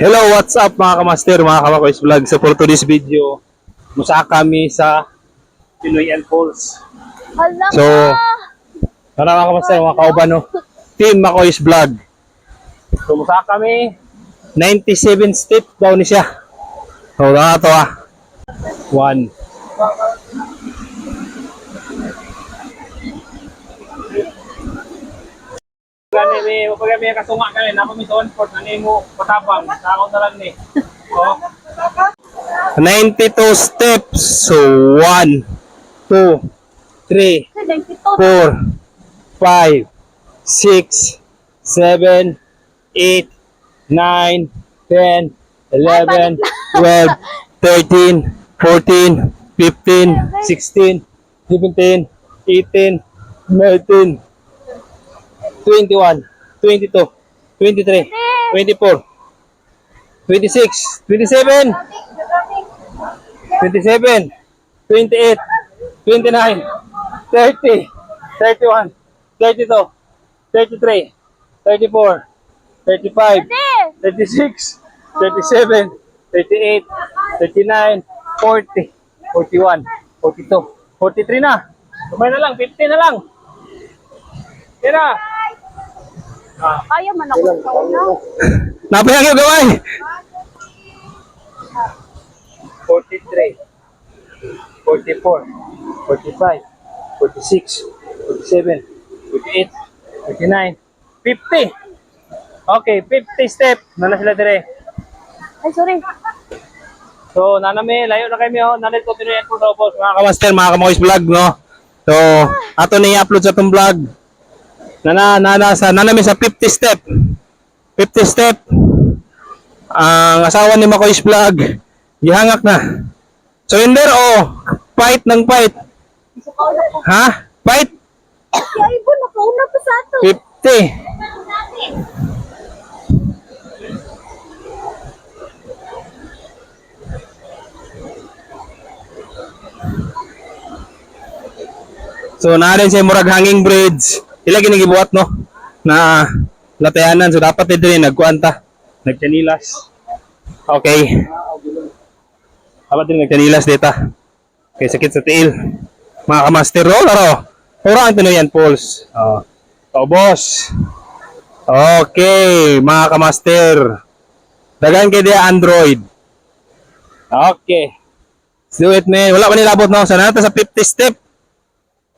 Hello, what's up mga kamaster, mga kamakoys vlog. So for today's video, musa kami sa Pinoy and Falls. So, tara mga kamaster, mga kauban no. Team Makoys vlog. So musa kami, 97 step daw ni siya. So, na to ah. 1, pag may kasunga kami, nako mi sa one sport, nani mo patabang, sa ako na lang ni. Oh. 92 steps. So 1 2 3 92 four, five, six, seven, eight, nine, ten, eleven, twelve, thirteen, fourteen, fifteen, sixteen, seventeen, eighteen, nineteen, twenty-one, twenty-two, twenty-three, twenty-four, twenty-six, twenty-seven, twenty-seven, twenty-eight, twenty-nine, 30, 31, 32, 33, 34, 35, 36, 37, 38, 39, 40, 41, 42, 43 na. Kumay na lang, 50 na lang. Tira. Ah, Ayaw man ako sa una. Napayag yung gaway. 43, 44, 45, 46, 47, 48, 49, 50. Okay, 50 step. Nana sila dire. Ay, sorry. So, nanami, layo na kami oh. Nanay ko tinuyan po sa boss. Mga kamaster, mga kamoys vlog, no? So, ato na i-upload sa itong vlog. Nana, nana, sa, nanami sa 50 step. 50 step. Ang asawa ni Makoy's vlog, gihangak na. So, yun there, oh. Fight ng fight. Ha? Fight? Si Ivan, nakauna pa sa ato. 50. So na rin siya murag hanging bridge. Ila ginigibuhat no na latayanan so dapat dito rin nagkuanta. Nagkanilas. Okay. Dapat din nagkanilas dito. Kay sakit sa tiil. Mga kamaster roll aro. Pura ang tinuyan pulse. Oh. Oh, boss. Okay, mga kamaster. Dagan kay dia Android. Okay. Let's do it, man. Wala pa nilabot, no? Sana natin sa 50 step.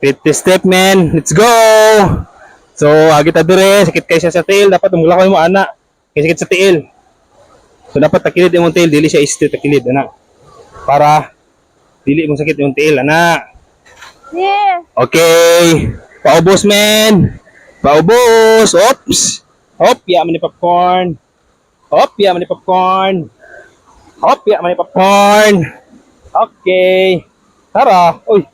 50 step, man. Let's go! So, agit ta dire, sakit kay siya sa tail. Dapat umula ko mo ana. Kay sakit sa tail. So, dapat takilid yung tail. Dili siya isti takilid, ana. Para, dili mo sakit yung tail, ana. Yeah. Okay. Paubos, men. Paubos. Oops. Hop, ya man ni popcorn. Hop, ya man ni popcorn. Hop, ya man ni popcorn. Okay. Tara. Uy.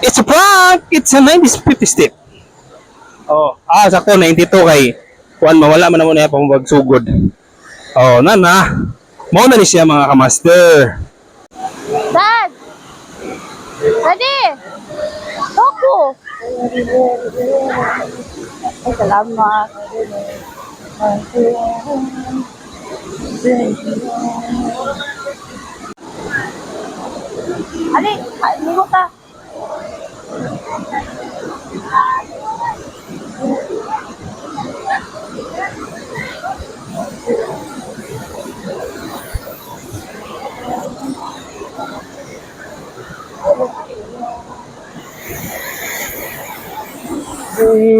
It's a prank. It's a 90 step. Oh, ah, sakto 92 kay kuan mawala man mo na pang magsugod. Oh, na na. Mao na ni siya mga kamaster. Dad! Daddy! Toku! Ay, salamat. Ali, ligo ka. Mm-hmm.